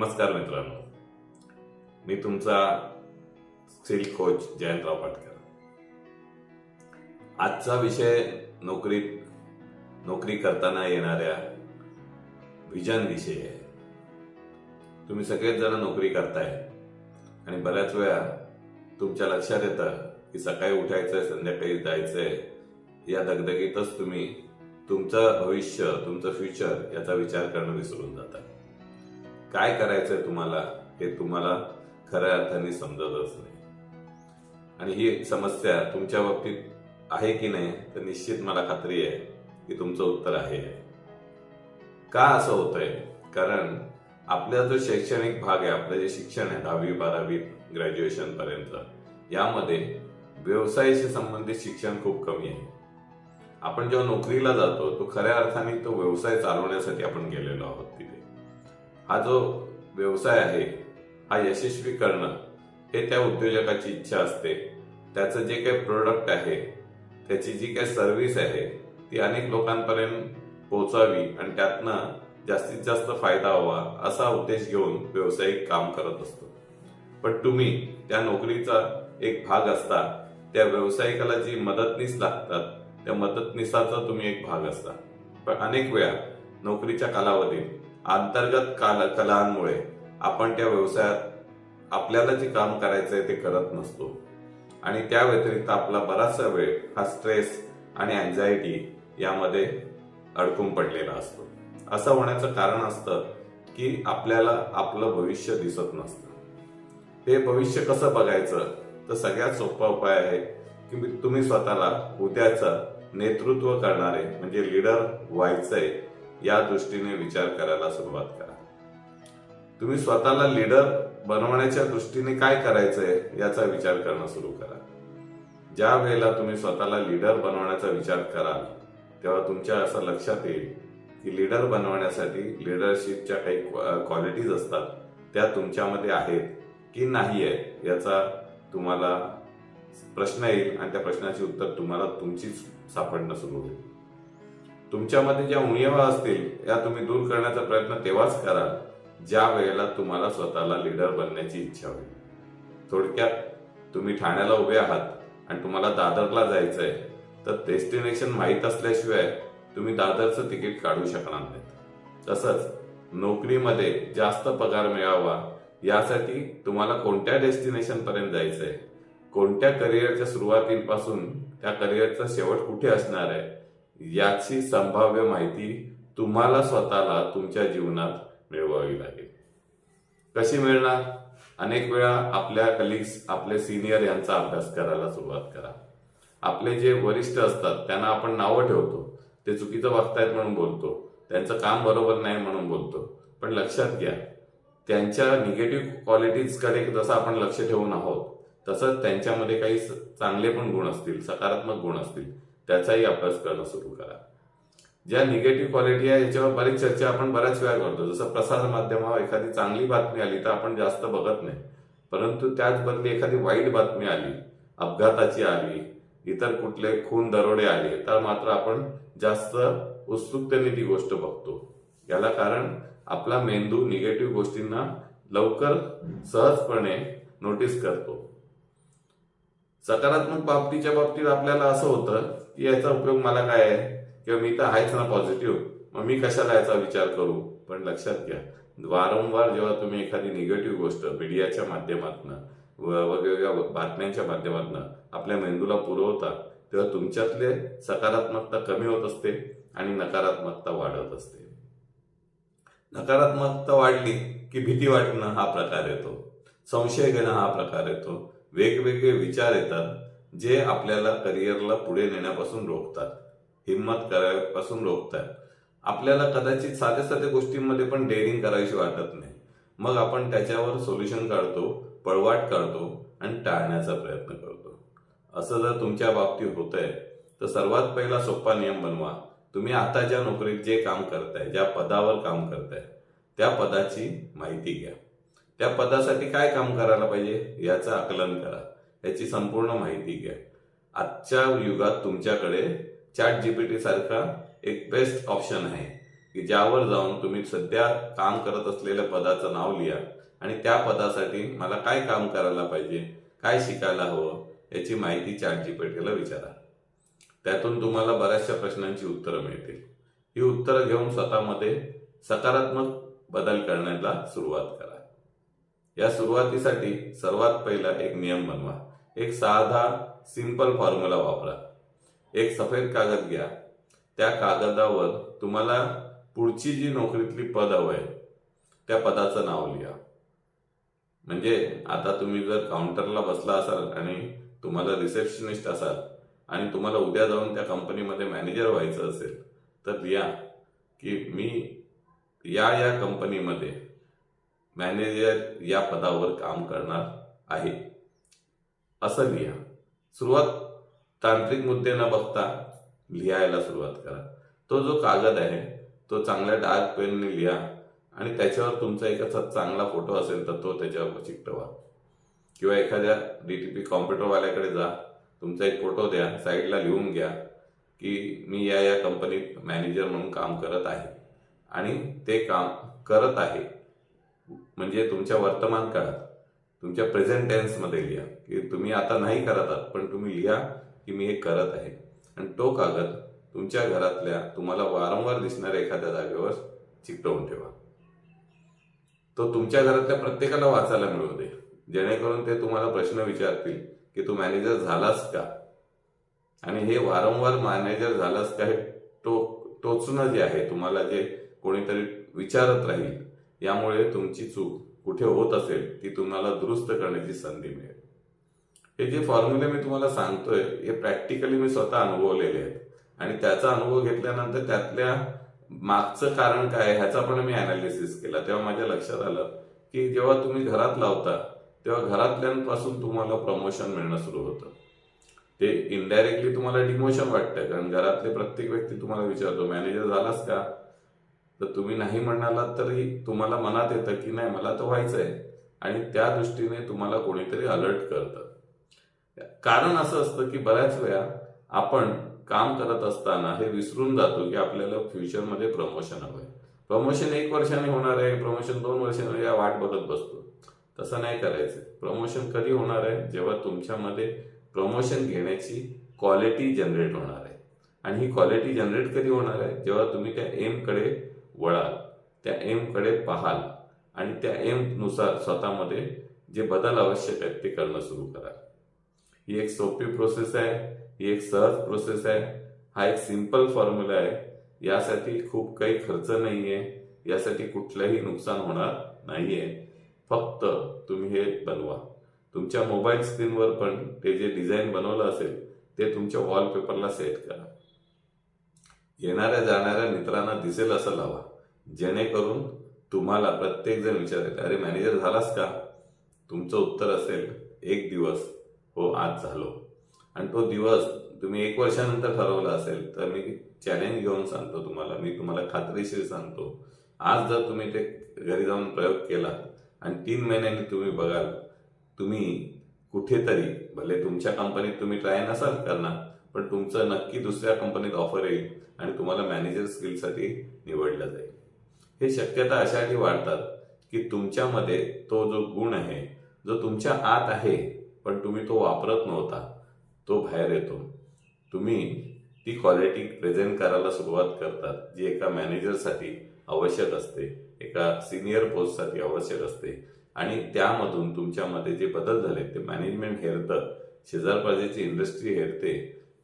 नमस्कार मित्रांनो. मी तुमचा सिल्क कोच जयंतराव पाटकर. आजचा विषय नोकरीत नोकरी करताना येणाऱ्या व्हिजन विषयी आहे. तुम्ही सगळेच जण नोकरी करताय आणि बऱ्याच वेळा तुमच्या लक्षात येतं की सकाळी उठायचंय संध्याकाळी जायचंय या दगदगीतच तुम्ही तुमचं भविष्य तुमचं फ्युचर याचा विचार करणं विसरून जाता. काय करायचंय तुम्हाला हे तुम्हाला खऱ्या अर्थाने समजतच नाही. आणि ही समस्या तुमच्या बाबतीत आहे की नाही तर निश्चित मला खात्री आहे की तुमचं उत्तर आहे. का असं होतंय? कारण आपला जो शैक्षणिक भाग आहे आपलं जे शिक्षण आहे दहावी बारावी ग्रॅज्युएशन पर्यंत यामध्ये व्यवसायाशी संबंधित शिक्षण खूप कमी आहे. आपण जेव्हा नोकरीला जातो तो खऱ्या अर्थाने तो व्यवसाय चालवण्यासाठी आपण गेलेलो आहोत तिथे. हा जो व्यवसाय आहे हा यशस्वी करणं हे त्या उद्योजकाची इच्छा असते. त्याचं जे काही प्रोडक्ट आहे त्याची जी काही सर्व्हिस आहे ती अनेक लोकांपर्यंत पोहोचावी आणि त्यातनं जास्तीत जास्त फायदा व्हावा असा उद्देश घेऊन व्यावसायिक काम करत असतो. पण तुम्ही त्या नोकरीचा एक भाग असता त्या व्यावसायिकाला जी मदतनीस लागतात त्या मदतनीसाचा तुम्ही एक भाग असता. पण अनेक वेळा नोकरीच्या कालावधीत अंतर्गत काल कलांमुळे आपण त्या व्यवसायात आपल्याला जे काम करायचंय ते करत नसतो. आणि त्या व्यतिरिक्त आपला बराचसा वेळ हा स्ट्रेस आणि अँझायटी यामध्ये अडकून पडलेला असतो. असं होण्याचं कारण असतं की आपल्याला आपलं भविष्य दिसत नसतं. हे भविष्य कसं बघायचं? तर सगळ्यात सोपा उपाय आहे की तुम्ही स्वतःला उद्याचं नेतृत्व करणारे म्हणजे लीडर व्हायचंय या दृष्टीने विचार करायला सुरुवात करा. तुम्ही स्वतःला लीडर बनवण्याच्या दृष्टीने काय करायचंय याचा विचार करणं सुरू करा. ज्या वेळेला तुम्ही स्वतःला लीडर बनवण्याचा विचार कराल तेव्हा तुमच्या असं लक्षात येईल की लीडर बनवण्यासाठी लिडरशिपच्या काही क्वालिटीज असतात त्या तुमच्यामध्ये आहेत की नाही आहे याचा तुम्हाला प्रश्न येईल आणि त्या प्रश्नाचे उत्तर तुम्हाला तुमचीच सापडणं सुरू होईल. तुमच्यामध्ये ज्या उणिवा असतील या तुम्ही दूर करण्याचा प्रयत्न तेव्हाच करा ज्या वेळेला तुम्हाला स्वतःला लीडर बनण्याची इच्छा होईल. थोडक्यात तुम्ही ठाण्याला उभे आहात आणि तुम्हाला दादरला जायचंय तर डेस्टिनेशन माहीत असल्याशिवाय तुम्ही दादरचं तिकीट काढू शकणार नाही तसंच नोकरीमध्ये जास्त पगार मिळावा यासाठी तुम्हाला कोणत्या डेस्टिनेशन पर्यंत जायचंय? कोणत्या करिअरच्या सुरुवातीपासून त्या करिअरचा शेवट कुठे असणार आहे? याची संभाव्य माहिती तुम्हाला स्वतःला तुमच्या जीवनात मिळवावी लागेल. कशी मिळणार? अनेक वेळा आपल्या कलिग्स आपले सिनियर यांचा अभ्यास करायला सुरुवात करा. आपले जे वरिष्ठ असतात त्यांना आपण नावं ठेवतो. ते चुकीचं वागतायत म्हणून बोलतो. त्यांचं काम बरोबर नाही म्हणून बोलतो. पण लक्षात घ्या त्यांच्या निगेटिव्ह क्वालिटीजकडे जसं आपण लक्ष ठेवून आहोत तसंच त्यांच्यामध्ये काही चांगले पण गुण असतील सकारात्मक गुण असतील. त्याचाही अभ्यास करणं सुरू करा. ज्या निगेटिव्ह क्वालिटी आहे याच्यावर बरीच चर्चा आपण बऱ्याच वेळा करतो. जसं प्रसार माध्यमावर एखादी चांगली बातमी आली तर आपण जास्त बघत नाही. परंतु त्याच बदली एखादी वाईट बातमी आली अपघाताची आली इतर कुठले खून दरोडे आले तर मात्र आपण जास्त उत्सुकतेने ती गोष्ट बघतो. याला कारण आपला मेंदू निगेटिव्ह गोष्टींना लवकर सहजपणे नोटीस करतो. सकारात्मक बाबतीच्या बाबतीत आपल्याला असं होतं की याचा उपयोग मला काय आहे? किंवा मी तर आहेच ना पॉझिटिव्ह मग मी कशाला याचा विचार करू? पण लक्षात घ्या वारंवार जेव्हा तुम्ही एखादी निगेटिव्ह गोष्ट मीडियाच्या माध्यमातून वेगवेगळ्या बातम्यांच्या माध्यमातून आपल्या मेंदूला पुरवता तेव्हा तुमच्यातले सकारात्मकता कमी होत असते आणि नकारात्मकता वाढत असते. नकारात्मकता वाढली की भीती वाटणं हा प्रकार येतो. संशय घेणं हा प्रकार येतो. वेगवेगळे विचार येतात जे आपल्याला करिअरला पुढे नेण्यापासून रोखतात. हिंमत करायपासून रोखतात. आपल्याला कदाचित साध्या साध्या गोष्टींमध्ये पण डेअरिंग करायची वाटत नाही. मग आपण त्याच्यावर सोल्युशन काढतो पळवाट काढतो आणि टाळण्याचा प्रयत्न करतो. असं जर तुमच्या बाबतीत होत आहे तर सर्वात पहिला सोपा नियम बनवा. तुम्ही आता ज्या नोकरीत जे काम करताय ज्या पदावर काम करताय त्या पदाची माहिती घ्या. त्या पदासाठी काय काम करायला पाहिजे याचं आकलन करा. याची संपूर्ण माहिती घ्या. आजच्या युगात तुमच्याकडे चॅट जीपीटी सारखा एक बेस्ट ऑप्शन आहे की ज्यावर जाऊन तुम्ही सध्या काम करत असलेल्या पदाचं नाव लिहा आणि त्या पदासाठी मला काय काम करायला पाहिजे काय शिकायला हवं याची माहिती चॅट जीपीटीला विचारा. त्यातून तुम्हाला बऱ्याचशा प्रश्नांची उत्तरं मिळतील. ही उत्तरं घेऊन स्वतःमध्ये सकारात्मक बदल करण्याला सुरुवात करा. या सुरुवातीसाठी सर्वात पहिला एक नियम बनवा. एक साधा सिंपल फॉर्म्युला वापरा. एक सफेद कागद घ्या. त्या कागदावर तुम्हाला पुढची जी नोकरीतली पद हवं आहे त्या पदाचं नाव लिहा. म्हणजे आता तुम्ही जर काउंटरला बसला असाल आणि तुम्हाला रिसेप्शनिस्ट असाल आणि तुम्हाला उद्या जाऊन त्या कंपनीमध्ये मॅनेजर व्हायचं असेल तर लिहा की मी या या कंपनीमध्ये मॅनेजर या पदावर काम करणार आहे. असं लिहा. सुरुवात तांत्रिक मुद्दे न बघता लिहायला सुरुवात करा. तो जो कागद आहे तो चांगल्या डार्क पेनने लिहा आणि त्याच्यावर तुमचा एखादा चांगला फोटो असेल तर तो त्याच्यावर चिकटवा. किंवा एखाद्या डी टी पी कॉम्प्युटरवाल्याकडे जा. तुमचा एक फोटो द्या साईडला लिहून घ्या की मी या या कंपनीत मॅनेजर म्हणून काम करत आहे. आणि ते काम करत आहे. म्हणजे तुमच्या वर्तमान काळात तुमच्या प्रेझेंट टेन्समध्ये लिहा की तुम्ही आता नाही करत आहात पण तुम्ही लिहा की मी हे करत आहे. आणि तो कागद तुमच्या घरातल्या तुम्हाला वारंवार दिसणाऱ्या एखाद्या जागेवर चिकटवून ठेवा. तो तुमच्या घरातल्या प्रत्येकाला वाचायला मिळू दे. जेणेकरून ते तुम्हाला प्रश्न विचारतील की तू मॅनेजर झालास का? आणि हे वारंवार मॅनेजर झालास का हे टो टोचणं जे आहे तुम्हाला जे कोणीतरी विचारत राहील यामुळे तुमची चूक कुठे होत असेल ती तुम्हाला दुरुस्त करण्याची संधी मिळेल. हे जे फॉर्म्युले मी तुम्हाला सांगतोय हे प्रॅक्टिकली मी स्वतः अनुभवलेले आहेत. आणि त्याचा अनुभव घेतल्यानंतर त्यातल्या मागचं कारण काय ह्याचा पण मी अनालिसिस केला. तेव्हा माझ्या लक्षात आलं की जेव्हा तुम्ही घरात लावता तेव्हा घरातल्यांपासून तुम्हाला प्रमोशन मिळणं सुरू होतं. ते इनडायरेक्टली तुम्हाला डिमोशन वाटतं कारण घरातले प्रत्येक व्यक्ती तुम्हाला विचारतो मॅनेजर झालास का? तर तुम्ही नाही म्हणालात तरी तुम्हाला मनात येतं की नाही मला तर व्हायचं आहे आणि त्या दृष्टीने तुम्हाला कोणीतरी अलर्ट करतं. कारण असं असतं की बऱ्याच वेळा आपण काम करत असताना हे विसरून जातो की आपल्याला फ्युचरमध्ये प्रमोशन हवंय. प्रमोशन एक वर्षाने होणार आहे प्रमोशन दोन वर्षाने या वाट बघत बसतो. तसं नाही करायचं. प्रमोशन कधी होणार आहे? जेव्हा तुमच्यामध्ये प्रमोशन घेण्याची क्वालिटी जनरेट होणार आहे. आणि ही क्वालिटी जनरेट कधी होणार आहे? जेव्हा तुम्ही त्या एमकडे वळाल. त्या एमकडे पाहाल आणि त्या एमनुसार स्वतःमध्ये जे बदल आवश्यक आहेत ते करणं सुरू करा. ही एक सोपी प्रोसेस आहे ही एक सहज प्रोसेस आहे हा एक सिंपल फॉर्म्युला आहे. यासाठी खूप काही खर्च नाही आहे यासाठी कुठलंही नुकसान होणार नाहीये. फक्त तुम्ही हे बनवा. तुमच्या मोबाईल स्क्रीनवर पण ते जे डिझाईन बनवलं असेल ते तुमच्या वॉलपेपरला सेट करा. येणाऱ्या जाणाऱ्या मित्रांना दिसेल असं लावा. जेणेकरून तुम्हाला प्रत्येक जण विचारेल अरे मॅनेजर झालास का? तुमचं उत्तर असेल एक दिवस. हो आज झालो. आणि तो दिवस तुम्ही एक वर्षानंतर ठरवला असेल तर मी चॅलेंज घेऊन सांगतो तुम्हाला. मी तुम्हाला खात्रीशीर सांगतो. आज जर तुम्ही ते घरी जाऊन प्रयोग केला आणि तीन महिन्यांनी तुम्ही बघाल तुम्ही कुठेतरी भले तुमच्या कंपनीत तुम्ही ट्राय नसाल करणार पण तुमचं नक्की दुसऱ्या कंपनीत ऑफर येईल आणि तुम्हाला मॅनेजर स्किलसाठी निवडलं जाईल. हे शक्यता अशासाठी वाढतात की तुमच्यामध्ये तो जो गुण आहे जो तुमच्या आत आहे पण तुम्ही तो वापरत नव्हता तो बाहेर येतो. तुम्ही ती क्वालिटी प्रेझेंट करायला सुरुवात करतात जी एका मॅनेजरसाठी आवश्यक असते एका सिनियर पोस्टसाठी आवश्यक असते. आणि त्यामधून तुमच्यामध्ये जे बदल झाले ते मॅनेजमेंट हेरतं शेजार इंडस्ट्री हेरते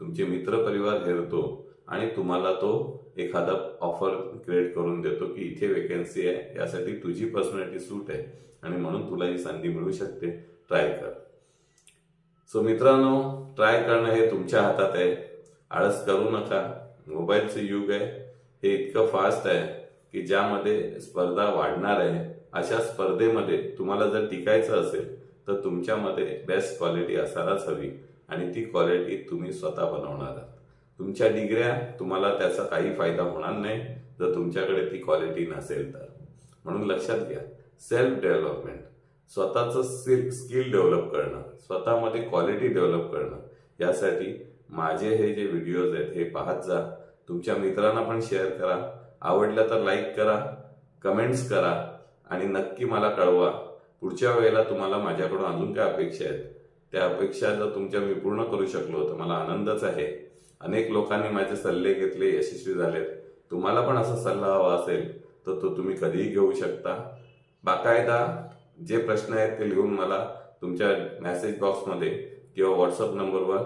तुमचे मित्रपरिवार हेरतो आणि तुम्हाला तो एखादा ऑफर क्रिएट करून देतो की इथे वेकन्सी आहे यासाठी तुझी पर्सनॅलिटी सूट आहे आणि म्हणून तुला ही संधी मिळू शकते. ट्राय कर. सो मित्रांनो ट्राय करणं हे तुमच्या हातात आहे. आळस करू नका. मोबाईलचं युग आहे. हे इतकं फास्ट आहे की ज्यामध्ये स्पर्धा वाढणार आहे अशा स्पर्धेमध्ये तुम्हाला जर टिकायचं असेल तर तुमच्यामध्ये बेस्ट क्वालिटी असायलाच हवी आणि ती क्वालिटी तुम्ही स्वतः बनवणार आहात. तुमच्या डिग्र्या तुम्हाला त्याचा काही फायदा होणार नाही जर तुमच्याकडे ती क्वालिटी नसेल तर. म्हणून लक्षात घ्या सेल्फ डेव्हलपमेंट स्वतःचं स्किल डेव्हलप करणं स्वतःमध्ये क्वालिटी डेव्हलप करणं यासाठी माझे हे जे व्हिडिओज आहेत हे पाहत जा. तुमच्या मित्रांना पण शेअर करा. आवडलं तर लाईक करा कमेंट्स करा आणि नक्की मला कळवा. पुढच्या वेळेला तुम्हाला माझ्याकडून अजून काय अपेक्षा आहेत? त्या अपेक्षा जर तुमच्या मी पूर्ण करू शकलो तर मला आनंदच आहे. अनेक लोकांनी माझे सल्ले घेतले यशस्वी झालेत. तुम्हाला पण असा सल्ला हवा असेल तर तो तुम्ही कधीही घेऊ शकता. बाकायदा जे प्रश्न आहेत ते लिहून मला तुमच्या मेसेज बॉक्समध्ये किंवा व्हॉट्सअप नंबरवर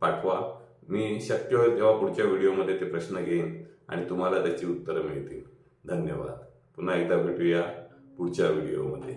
पाठवा. मी शक्य होईल तेव्हा पुढच्या व्हिडिओमध्ये ते प्रश्न घेईन आणि तुम्हाला त्याची उत्तरं मिळतील. धन्यवाद. पुन्हा एकदा भेटूया पुढच्या व्हिडिओमध्ये